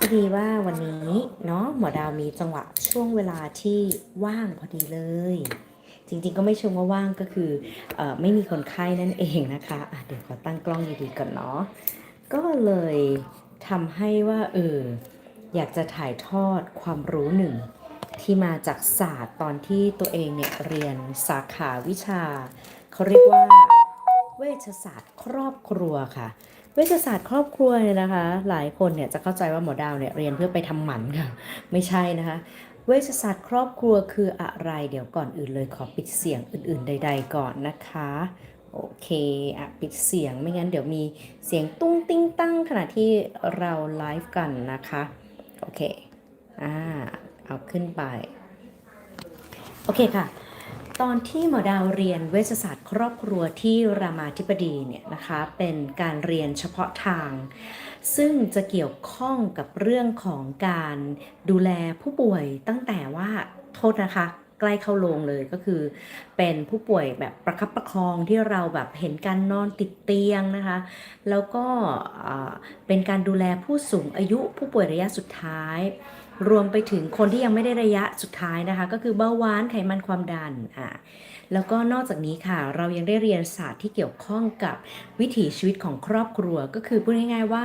พอดีว่าวันนี้เนาะหมอดาวมีจังหวะช่วงเวลาที่ว่างพอดีเลย จริงๆก็ไม่ชิงว่าว่างก็คืออไม่มีคนไข้นั่นเองนะคะะเดี๋ยวขอตั้งกล้องดีๆก่อนเนาะก็เลยทำให้ว่าเอออยากจะถ่ายทอดความรู้หนึ่ง ที่มาจากศาสตร์ตอนที่ตัวเองเนี่ยเรียนสาขาวิชา เขาเรียกว่าเวชศาสตร์ครอบครัวค่ะ เวชศาสตร์ครอบครัวเนี่ยนะคะ หลายคนเนี่ยจะเข้าใจว่าหมอดาวเนี่ยเรียนเพื่อไปทำหมันค่ะ ไม่ใช่นะคะ เวชศาสตร์ครอบครัวคืออะไร เดี๋ยวก่อนอื่นเลยขอปิดเสียงอื่น ๆ ใด ๆ ก่อนนะคะ โอเคอะปิดเสียงไม่งั้นเดี๋ยวมีเสียงตุ้งติ้งตั้งขณะที่เราไลฟ์กันนะคะ โอเค อ่า เอาขึ้นไป โอเคค่ะ ตอนที่หมอดาวเรียนเวชศาสตร์ครอบครัวที่รามาธิบดีเนี่ยนะคะเป็นการเรียนเฉพาะทาง ซึ่งจะเกี่ยวข้องกับเรื่องของการดูแลผู้ป่วยตั้งแต่ว่าโทษนะคะใกล้เข้าโรงเลยก็คือ เป็นผู้ป่วยแบบประคับประคองที่เราแบบเห็นการนอนติดเตียงนะคะ แล้วก็เป็นการดูแลผู้สูงอายุผู้ป่วยระยะสุดท้าย รวมไปถึงคนที่ยังไม่ได้ระยะสุดท้ายนะคะ ก็คือเบาหวานไขมันความดันอะแล้วก็นอกจากนี้ค่ะ เรายังได้เรียนศาสตร์ที่เกี่ยวข้องกับวิถีชีวิตของครอบครัว ก็คือพูดง่ายๆว่า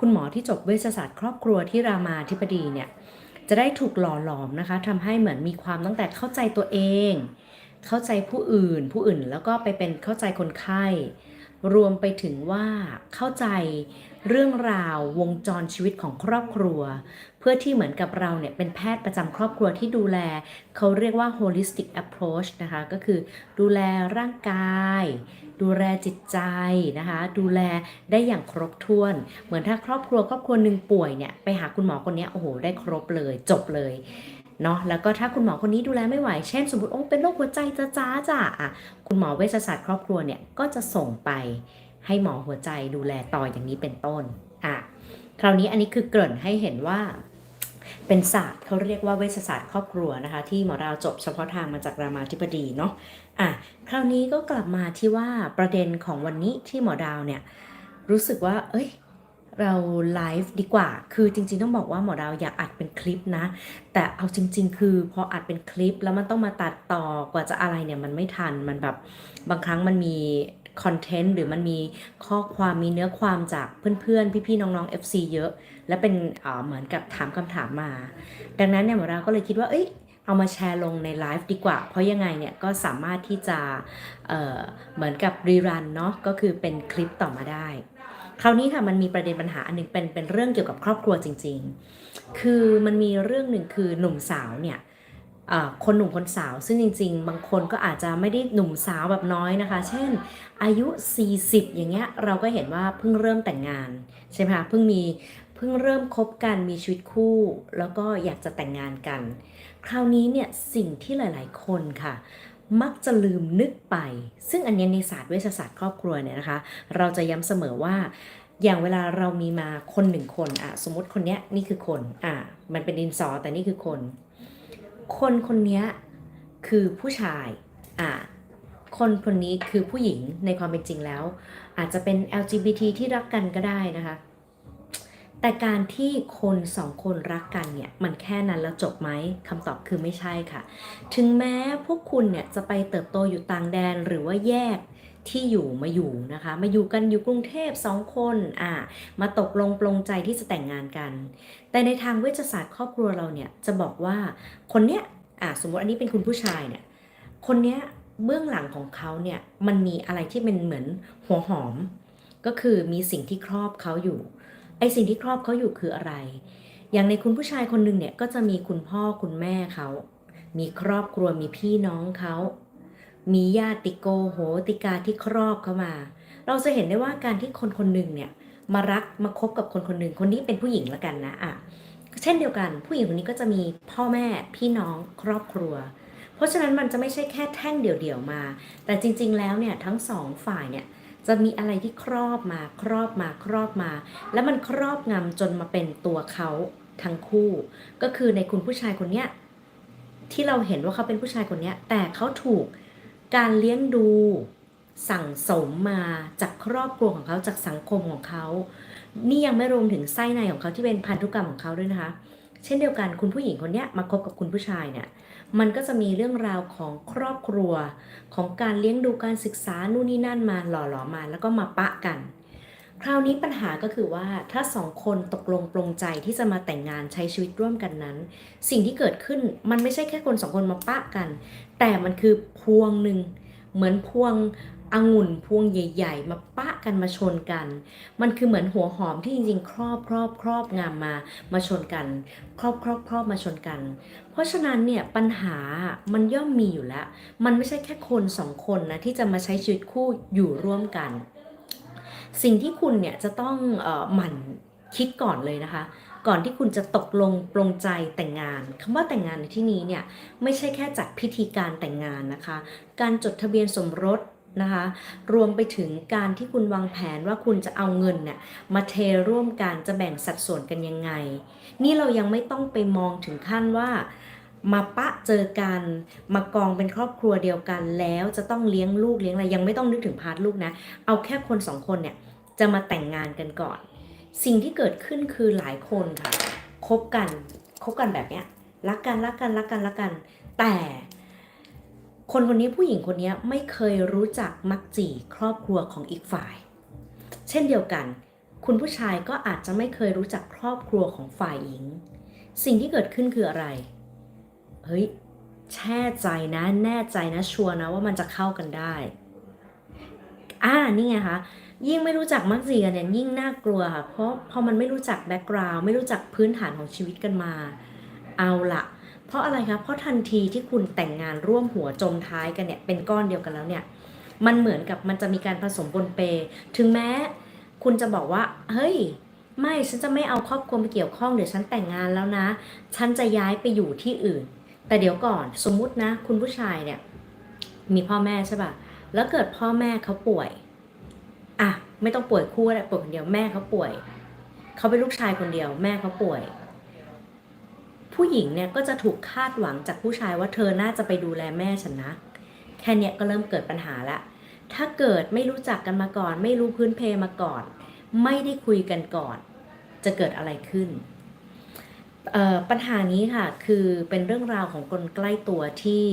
คุณหมอที่จบเวชศาสตร์ครอบครัวที่รามาธิบดีเนี่ยจะได้ถูกหล่อหลอมนะคะทำให้เหมือนมีความตั้งแต่เข้าใจตัวเอง เข้าใจผู้อื่น ผู้อื่นแล้วก็ไปเป็นเข้าใจคนไข้ รวมไปถึงว่าเข้าใจเรื่องราววงจรชีวิตของครอบครัว พื่อที่เหมือนกับเราเนี่ยเป็นแพทย์ประจำครอบครัวที่ดูแล เขาเรียกว่า holistic approach นะคะ ก็คือดูแลร่างกาย ดูแลจิตใจนะคะ ดูแลได้อย่างครบถ้วน เหมือนถ้าครอบครัวครอบครัวหนึ่งป่วยเนี่ยไปหาคุณหมอคนนี้โอ้โหได้ครบเลยจบเลยเนาะแล้วก็ถ้าคุณหมอคนนี้ดูแลไม่ไหว เช่น สมมติโอ้เป็นโรคหัวใจจ้าจ้าจ้าอะคุณหมอเวชศาสตร์ครอบครัวเนี่ยก็จะส่งไปให้หมอหัวใจดูแลต่ออย่างนี้เป็นต้นอะคราวนี้อันนี้คือเกริ่นให้เห็นว่า เป็นศาสตร์เขาเรียกว่าเวชศาสตร์ครอบครัวนะคะ ที่หมอดาวจบเฉพาะทางมาจากรามาธิบดีเนาะอะคราวนี้ก็กลับมาที่ว่าประเด็นของวันนี้ที่หมอดาวเนี่ยรู้สึกว่า เอ้ยเราไลฟ์ดีกว่า คือจริงๆต้องบอกว่าหมอดาวอยากอัดเป็นคลิปนะ แต่เอาจริง ๆ คือพออัดเป็นคลิปแล้วมันต้องมาตัดต่อกว่าจะอะไรเนี่ยมันไม่ทัน มันแบบบางครั้งมันมี คอนเทนต์หรือมันมีข้อความมีเนื้อความจากเพื่อนๆ พี่ๆ น้องๆ FC เยอะ และเป็นเอ่อเหมือนกับถามคำถามมา ดังนั้นเนี่ยหมอดาก็เลยคิดว่าเอ้ยเอามาแชร์ลงในไลฟ์ดีกว่า เพราะยังไงเนี่ยก็สามารถที่จะเอ่อเหมือนกับรีรันเนาะก็คือเป็นคลิปต่อมาได้ คราวนี้ค่ะมันมีประเด็นปัญหาอันหนึงเป็นเป็นเรื่องเกี่ยวกับครอบครัวจริง ๆ คือมันมีเรื่องหนึ่งคือหนุ่มสาวเนี่ย คนหนุ่มคนสาว ซึ่งจริง ๆ บางคนก็อาจจะไม่ได้หนุ่มสาวแบบน้อยนะคะ เช่น อายุ 40 อย่างเงี้ยเราก็เห็นว่าเพิ่งเริ่มแต่งงานใช่ไหมคะเพิ่งมีเพิ่งเริ่มคบกันมีชีวิตคู่ แล้วก็อยากจะแต่งงานกัน คราวนี้เนี่ยสิ่งที่หลาย ๆ คนค่ะ มักจะลืมนึกไป ซึ่งอันนี้ในศาสตร์เวชศาสตร์ครอบครัวเนี่ยนะคะ เราจะย้ำเสมอว่าอย่างเวลาเรามีมาคนหนึ่งคนอะสมมติคนเนี้ยนี่คือคนอะมันเป็นดินสอแต่นี่คือคน คนคนนี้คือผู้ชาย อ่า คนคนนี้คือผู้หญิงในความเป็นจริงแล้ว อาจจะเป็น LGBT ที่รักกันก็ได้นะคะ แต่การที่คนสองคนรักกันเนี่ย มันแค่นั้นแล้วจบไหมคำตอบคือไม่ใช่ค่ะ ถึงแม้พวกคุณเนี่ยจะไปเติบโตอยู่ต่างแดนหรือว่าแยก ที่อยู่มาอยู่นะคะ มาอยู่กันอยู่กรุงเทพสองคนอ่ามาตกลงปลงใจที่จะแต่งงานกัน แต่ในทางเวชศาสตร์ครอบครัวเราเนี่ยจะบอกว่าคนเนี้ยอ่าสมมติอันนี้เป็นคุณผู้ชายเนี่ยคนเนี้ยเบื้องหลังของเขาเนี่ยมันมีอะไรที่เป็นเหมือนหัวหอม ก็คือมีสิ่งที่ครอบเขาอยู่ไอสิ่งที่ครอบเขาอยู่คืออะไร อย่างในคุณผู้ชายคนหนึ่งเนี่ยก็จะมีคุณพ่อคุณแม่เขามีครอบครัวมีพี่น้องเขา มีญาติโกโหติกาที่ครอบเข้ามา เราจะเห็นได้ว่าการที่คนคนหนึ่งเนี่ยมารักมาคบกับคนคนหนึ่งคนนี้เป็นผู้หญิงละกันนะอะเช่นเดียวกันผู้หญิงคนนี้ก็จะมีพ่อแม่พี่น้องครอบครัว เพราะฉะนั้นมันจะไม่ใช่แค่แท่งเดี่ยวๆมา แต่จริง ๆ แล้วเนี่ยทั้งสองฝ่ายเนี่ยจะมีอะไรที่ครอบมาครอบมาครอบมา แล้วมันครอบงำจนมาเป็นตัวเขาทั้งคู่ ก็คือในคุณผู้ชายคนเนี้ยที่เราเห็นว่าเขาเป็นผู้ชายคนเนี้ยแต่เขาถูก การเลี้ยงดูสั่งสมมาจากครอบครัวของเขาจากสังคมของเขา นี่ยังไม่รวมถึงไส้ในของเขาที่เป็นพันธุกรรมของเขาด้วยนะคะ เช่นเดียวกันคุณผู้หญิงคนนี้มาคบกับคุณผู้ชายเนี่ย มันก็จะมีเรื่องราวของครอบครัวของการเลี้ยงดูการศึกษานู่นนี่นั่นมาหล่อหลอมมาแล้วก็มาปะกัน คราวนี้ปัญหาก็คือว่าถ้าสองคนตกลงปลงใจที่จะมาแต่งงานใช้ชีวิตร่วมกันนั้น สิ่งที่เกิดขึ้นมันไม่ใช่แค่คนสองคนมาปะกัน แต่มันคือพวงหนึ่งเหมือนพวงองุ่นพวงใหญ่ ๆ มาปะกันมาชนกัน มันคือเหมือนหัวหอมที่จริงๆ ครอบครอบครอบงามมามาชนกัน ครอบครอบครอบมาชนกัน เพราะฉะนั้นเนี่ยปัญหามันย่อมมีอยู่แล้ว มันไม่ใช่แค่คนสองคนนะที่จะมาใช้ชีวิตคู่อยู่ร่วมกัน สิ่งที่คุณเนี่ยจะต้องอหมั่นคิดก่อนเลยนะคะ ก่อนที่คุณจะตกลงปลงใจแต่งงานคำว่าแต่งงานในที่นี้เนี่ยไม่ใช่แค่จัดพิธีการแต่งงานนะคะ การจดทะเบียนสมรสนะคะรวมไปถึงการที่คุณวางแผนว่าคุณจะเอาเงินเนี่ยมาเทร่วมกันจะแบ่งสัดส่วนกันยังไง นี่เรายังไม่ต้องไปมองถึงขั้นว่า มาปะเจอกันมากองเป็นครอบครัวเดียวกันแล้วจะต้องเลี้ยงลูกเลี้ยงอะไรยังไม่ต้องนึกถึงพาร์ทลูกนะ เอาแค่คนสองคนเนี่ย จะมาแต่งงานกันก่อน สิ่งที่เกิดขึ้นคือหลายคนค่ะคบกันคบกันแบบเนี้ยรักกันรักกันรักกันรักกัน แต่คนคนนี้ผู้หญิงคนนี้ไม่เคยรู้จักมักจีครอบครัวของอีกฝ่าย เช่นเดียวกัน คุณผู้ชายก็อาจจะไม่เคยรู้จักครอบครัวของฝ่ายหญิง สิ่งที่เกิดขึ้นคืออะไร เฮ้ย แช่ใจนะ แน่ใจนะ ชัวร์นะว่ามันจะเข้ากันได้ อ่า นี่ไงคะ ยิ่งไม่รู้จักมักจีกันเนี่ยยิ่งน่ากลัวค่ะเพราะพอมันไม่รู้จักแบ็กกราวด์ไม่รู้จักพื้นฐานของชีวิตกันมา เอาละเพราะอะไรคะเพราะทันทีที่คุณแต่งงานร่วมหัวจมท้ายกันเนี่ยเป็นก้อนเดียวกันแล้วเนี่ยมันเหมือนกับมันจะมีการผสมปนเป ถึงแม้ คุณจะบอกว่า เฮ้ย ไม่ฉันจะไม่เอาครอบครัวมาเกี่ยวข้องเดี๋ยวฉันแต่งงานแล้วนะ ฉันจะย้ายไปอยู่ที่อื่น แต่เดี๋ยวก่อนสมมุตินะ คุณผู้ชายเนี่ย มีพ่อแม่ใช่ป่ะ แล้วเกิดพ่อแม่เขาป่วย อะไม่ต้องป่วยคู่ก็ได้ป่วยคนเดียวแม่เขาป่วยเขาเป็นลูกชายคนเดียว แม่เขาป่วย ผู้หญิงเนี่ยก็จะถูกคาดหวังจากผู้ชายว่าเธอน่าจะไปดูแลแม่ฉันนะ แค่เนี้ยก็เริ่มเกิดปัญหาละ ถ้าเกิดไม่รู้จักกันมาก่อน ไม่รู้พื้นเพมาก่อน ไม่ได้คุยกันก่อน จะเกิดอะไรขึ้นปัญหานี้ค่ะคือเป็นเรื่องราวของคนใกล้ตัวที่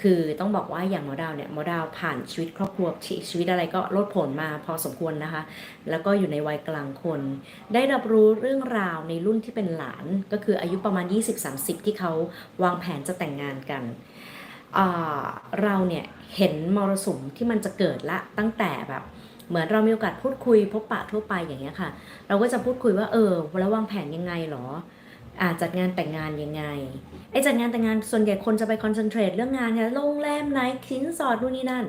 คือต้องบอกว่าอย่างหมอดาวเนี่ยหมอดาวผ่านชีวิตครอบครัวชีวิตอะไรก็ลดผลมาพอสมควรนะคะ แล้วก็อยู่ในวัยกลางคน ได้รับรู้เรื่องราวในรุ่นที่เป็นหลานก็คืออายุประมาณ 20-30 ที่เขาวางแผนจะแต่งงานกันเราเนี่ยเห็นมรสุมที่มันจะเกิดละตั้งแต่แบบ เหมือนเรามีโอกาสพูดคุยพบปะทั่วไปอย่างเงี้ยค่ะ เราก็จะพูดคุยว่าเออแล้ววางแผนยังไงหรอ อาจัดงานแต่งงานยังไงไอ้จัดงานแต่งงานส่วนใหญ่คนจะไปคอนเซนเทรตเรื่องงานค่ะโรงแรมไหนสินสอดนู่นนี่นั่น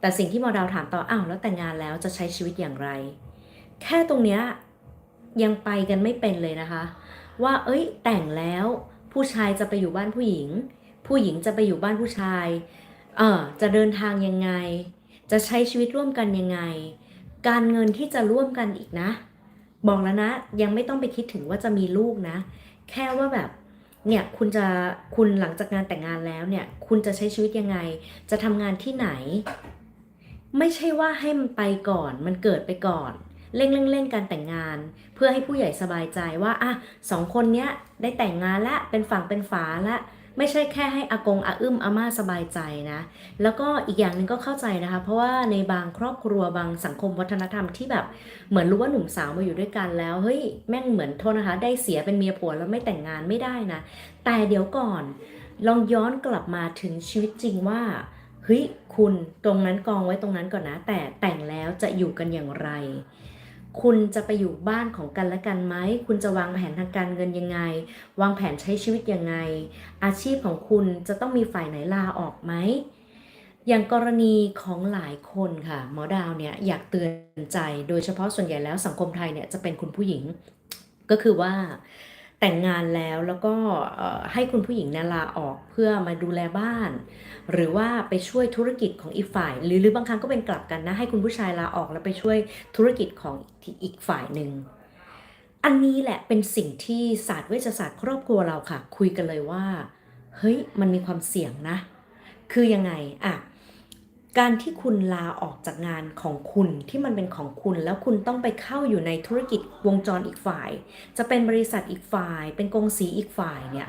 แต่สิ่งที่หมอดาวถามต่ออ้าวแล้วแต่งงานแล้วจะใช้ชีวิตอย่างไร แค่ตรงเนี้ยยังไปกันไม่เป็นเลยนะคะ ว่าเอ้ยแต่งแล้วผู้ชายจะไปอยู่บ้านผู้หญิง ผู้หญิงจะไปอยู่บ้านผู้ชายเออจะเดินทางยังไง จะใช้ชีวิตร่วมกันยังไง การเงินที่จะร่วมกันอีกนะ บอกแล้วนะยังไม่ต้องไปคิดถึงว่าจะมีลูกนะ แค่ว่าแบบเนี่ยคุณจะคุณหลังจากงานแต่งงานแล้วเนี่ย คุณจะใช้ชีวิตยังไง จะทำงานที่ไหน ไม่ใช่ว่าให้มันไปก่อน มันเกิดไปก่อนเร่งเร่งเร่งการแต่งงาน เพื่อให้ผู้ใหญ่สบายใจว่าอะสองคนเนี้ยได้แต่งงานและเป็นฝั่งเป็นฝาละ ไม่ใช่แค่ให้อากงอาอึ้มอาม่าสบายใจนะ แล้วก็อีกอย่างหนึ่งก็เข้าใจนะคะ เพราะว่าในบางครอบครัวบางสังคมวัฒนธรรมที่แบบเหมือนรู้ว่าหนุ่มสาวมาอยู่ด้วยกันแล้วเฮ้ยแม่งเหมือนโทษนะคะ ได้เสียเป็นเมียผัวแล้วไม่แต่งงานไม่ได้นะ แต่เดี๋ยวก่อน ลองย้อนกลับมาถึงชีวิตจริงว่าเฮ้ยคุณตรงนั้นกองไว้ตรงนั้นก่อนนะ แต่แต่งแล้วจะอยู่กันอย่างไร คุณจะไปอยู่บ้านของกันและกันไหม คุณจะวางแผนทางการเงินยังไง วางแผนใช้ชีวิตยังไง อาชีพของคุณจะต้องมีฝ่ายไหนลาออกไหม อย่างกรณีของหลายคนค่ะ หมอดาวเนี่ยอยากเตือนใจ โดยเฉพาะส่วนใหญ่แล้วสังคมไทยเนี่ยจะเป็นคุณผู้หญิง ก็คือว่า แต่งงานแล้วแล้วก็ให้คุณผู้หญิงเนี่ยลาออกเพื่อมาดูแลบ้าน หรือว่าไปช่วยธุรกิจของอีกฝ่าย หรือหรือบางครั้งก็เป็นกลับกันนะ ให้คุณผู้ชายลาออกแล้วไปช่วยธุรกิจของอีกฝ่ายหนึ่งอันนี้แหละเป็นสิ่งที่ศาสตร์เวชศาสตร์ครอบครัวเราค่ะ คุยกันเลยว่า เฮ้ยมันมีความเสี่ยงนะ คือยังไงอะ การที่คุณลาออกจากงานของคุณที่มันเป็นของคุณ แล้วคุณต้องไปเข้าอยู่ในธุรกิจวงจรอีกฝ่าย จะเป็นบริษัทอีกฝ่าย เป็นกงสีอีกฝ่ายเนี่ย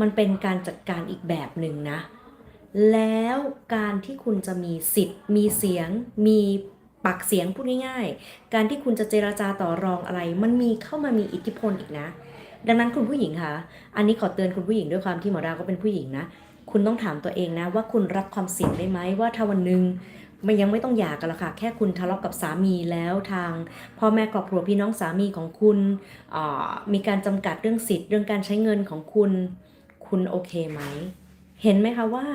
มันเป็นการจัดการอีกแบบหนึ่งนะ แล้วการที่คุณจะมีสิทธิ์ มีเสียง มีปากเสียงพูดง่ายๆ การที่คุณจะเจราจาต่อรองอะไร มันมีเข้ามามีอิทธิพลอีกนะ ดังนั้นคุณผู้หญิงคะ อันนี้ขอเตือนคุณผู้หญิงด้วยความที่หมอดาวก็เป็นผู้หญิงนะ คุณต้องถามตัวเองนะว่าคุณรับความเสี่ยงได้ไหมว่าถ้าวันหนึ่งมันยังไม่ต้องหย่ากันละค่ะ แค่คุณทะเลาะกับสามีแล้วทางพ่อแม่ครอบครัวพี่น้องสามีของคุณมีการจำกัดเรื่องสิทธิ์เรื่องการใช้เงินของคุณ คุณโอเคไหม เห็นไหมคะว่า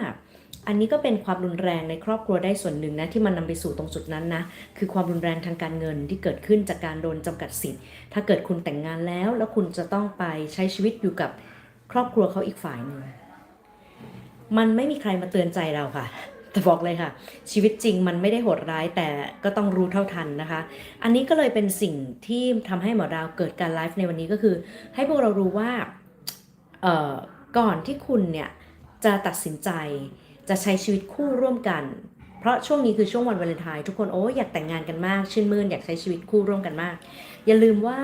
อันนี้ก็เป็นความรุนแรงในครอบครัวได้ส่วนหนึ่งนะที่มันนำไปสู่ตรงจุดนั้นนะคือความรุนแรงทางการเงินที่เกิดขึ้นจากการโดนจำกัดสิทธิ์ ถ้าเกิดคุณแต่งงานแล้ว แล้วคุณจะต้องไปใช้ชีวิตอยู่กับครอบครัวเขาอีกฝ่ายหนึ่ง มันไม่มีใครมาเตือนใจเราค่ะ แต่บอกเลยค่ะ ชีวิตจริงมันไม่ได้โหดร้ายแต่ก็ต้องรู้เท่าทันนะคะ อันนี้ก็เลยเป็นสิ่งที่ทำให้หมอดาวเกิดการไลฟ์ในวันนี้ก็คือ ให้พวกเรารู้ว่าก่อนที่คุณเนี่ยจะตัดสินใจจะใช้ชีวิตคู่ร่วมกัน เพราะช่วงนี้คือช่วงวันวาเลนไทน์ทุกคนโอ้ยอยากแต่งงานกันมาก ชื่นมื่นอยากใช้ชีวิตคู่ร่วมกันมาก อย่าลืมว่า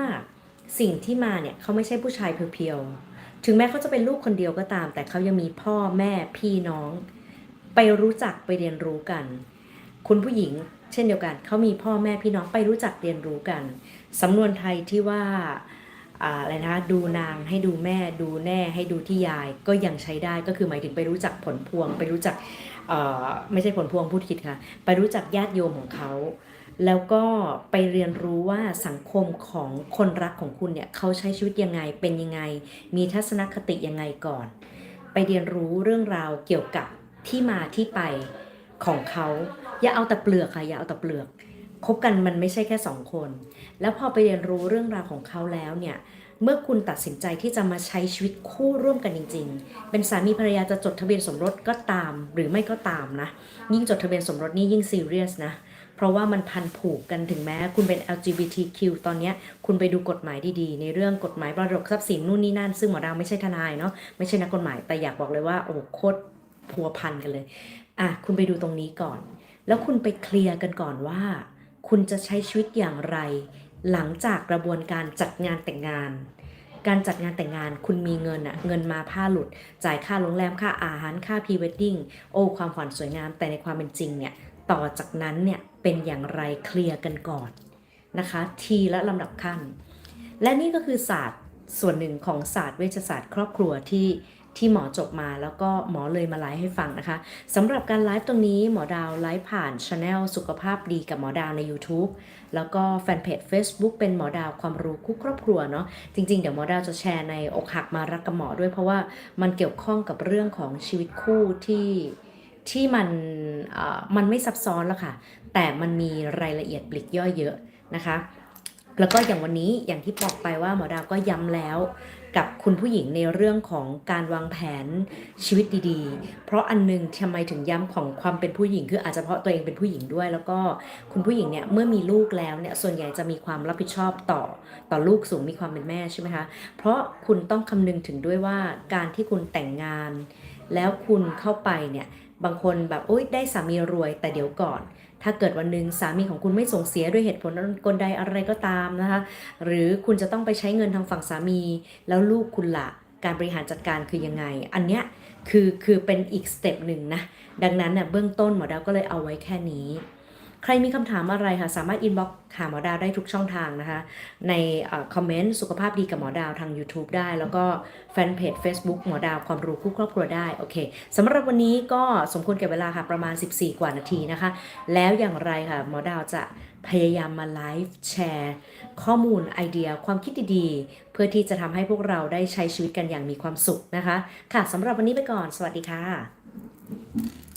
สิ่งที่มาเนี่ยเขาไม่ใช่ผู้ชายเพียวๆ ถึงแม้เขาจะเป็นลูกคนเดียวก็ตาม แต่เขายังมีพ่อแม่พี่น้อง ไปรู้จักไปเรียนรู้กัน คุณผู้หญิงเช่นเดียวกัน เขามีพ่อแม่พี่น้องไปรู้จักเรียนรู้กัน สำนวนไทยที่ว่าอะไรนะดูนางให้ดูแม่ดูแน่ให้ดูที่ยายก็ยังใช้ได้ก็คือหมายถึงไปรู้จักผลพวง ไปรู้จักไม่ใช่ผลพวงพูดผิดค่ะ ไปรู้จักญาติโยมของเขา แล้วก็ไปเรียนรู้ว่าสังคมของคนรักของคุณเนี่ยเขาใช้ชีวิตยังไงเป็นยังไง มีทัศนคติยังไงก่อน ไปเรียนรู้เรื่องราวเกี่ยวกับที่มาที่ไปของเขาอย่าเอาแต่เปลือกค่ะอย่าเอาแต่เปลือกคบกันมันไม่ใช่แค่สองคน แล้วพอไปเรียนรู้เรื่องราวของเขาแล้วเนี่ยเมื่อคุณตัดสินใจที่จะมาใช้ชีวิตคู่ร่วมกันจริง ๆ เป็นสามีภรรยาจะจดทะเบียนสมรสก็ตาม หรือไม่ก็ตามนะ ยิ่งจดทะเบียนสมรสนี่ยิ่งซีเรียสนะ เพราะว่ามันพันผูกกันถึงแม้คุณเป็น LGBTQ ตอนนี้คุณไปดูกฎหมายดีๆ ในเรื่องกฎหมายมรดกทรัพย์สินนู่นนี่นั่น ซึ่งหมอดาวไม่ใช่ทนายเนาะไม่ใช่นักกฎหมายแต่อยากบอกเลยว่าโอ้โคตรพัวพันกันเลยอะคุณไปดูตรงนี้ก่อน แล้วคุณไปเคลียร์กันก่อนว่า คุณจะใช้ชีวิตอย่างไร หลังจากกระบวนการจัดงานแต่งงานการจัดงานแต่งงานคุณมีเงินอะเงินมาผ้าหลุด จ่ายค่าโรงแรมค่าอาหารค่าพรีเวดดิ้งโอ้ความฝันสวยงามแต่ในความเป็นจริงเนี่ย ต่อจากนั้นเนี่ยเป็นอย่างไรเคลียร์กันก่อนนะคะ ทีละลำดับขั้น และนี่ก็คือศาสตร์ส่วนหนึ่งของศาสตร์เวชศาสตร์ครอบครัวที่ที่หมอจบมาแล้วก็หมอเลยมาไลฟ์ให้ฟังนะคะสำหรับการไลฟ์ตรงนี้หมอดาวไลฟ์ผ่านช anel สุขภาพดีกับหมอดาวใน YouTube แล้วก็แฟนเพจ Facebook เป็นหมอดาวความรู้คู่ครอบครัวเนาะจริงๆ เดี๋ยวหมอดาวจะแชร์ในอกหักมารักกับหมอด้วยเพราะว่ามันเกี่ยวข้องกับเรื่องของชีวิตคู่ที่ ที่มันมันไม่ซับซ้อนแล้วค่ะ แต่มันมีรายละเอียดปลีกย่อยเยอะนะคะ แล้วก็อย่างวันนี้อย่างที่บอกไปว่าหมอดาวก็ย้ำแล้วกับคุณผู้หญิงในเรื่องของการวางแผนชีวิตดีๆ เพราะอันนึงทำไมถึงย้ำของความเป็นผู้หญิง คืออาจจะเพราะตัวเองเป็นผู้หญิงด้วย แล้วก็คุณผู้หญิงเนี่ยเมื่อมีลูกแล้วเนี่ยส่วนใหญ่จะมีความรับผิดชอบต่อต่อลูกสูงมีความเป็นแม่ใช่ไหมคะ เพราะคุณต้องคำนึงถึงด้วยว่าการที่คุณแต่งงาน แล้วคุณเข้าไปเนี่ยบางคนแบบโอ๊ยได้สามีรวยแต่เดี๋ยวก่อน ถ้าเกิดวันหนึ่งสามีของคุณไม่ส่งเสียด้วยเหตุผลกลใดอะไรก็ตามนะคะหรือคุณจะต้องไปใช้เงินทางฝั่งสามี แล้วลูกคุณละการบริหารจัดการคือยังไง อันเนี้ยคือคือเป็นอีกสเต็ปหนึ่งนะดังนั้นเน่ยเบื้องต้นหมอดาวก็เลยเอาไว้แค่นี้ ใครมีคำถามอะไรค่ะสามารถอินบ็อกหาหมอดาวได้ทุกช่องทางนะคะ ในคอมเมนต์สุขภาพดีกับหมอดาวทาง YouTube ได้ แล้วก็แฟนเพจ Facebook หมอดาวความรู้คู่ครอบครัวได้โอเคสำหรับวันนี้ก็สมควรแก่เวลาค่ะประมาณ 14 กว่านาทีนะคะ แล้วอย่างไรค่ะหมอดาวจะพยายามมาไลฟ์แชร์ข้อมูลไอเดียความคิดดีๆ เพื่อที่จะทำให้พวกเราได้ใช้ชีวิตกันอย่างมีความสุขนะคะ ค่ะสำหรับวันนี้ไปก่อน สวัสดีค่ะ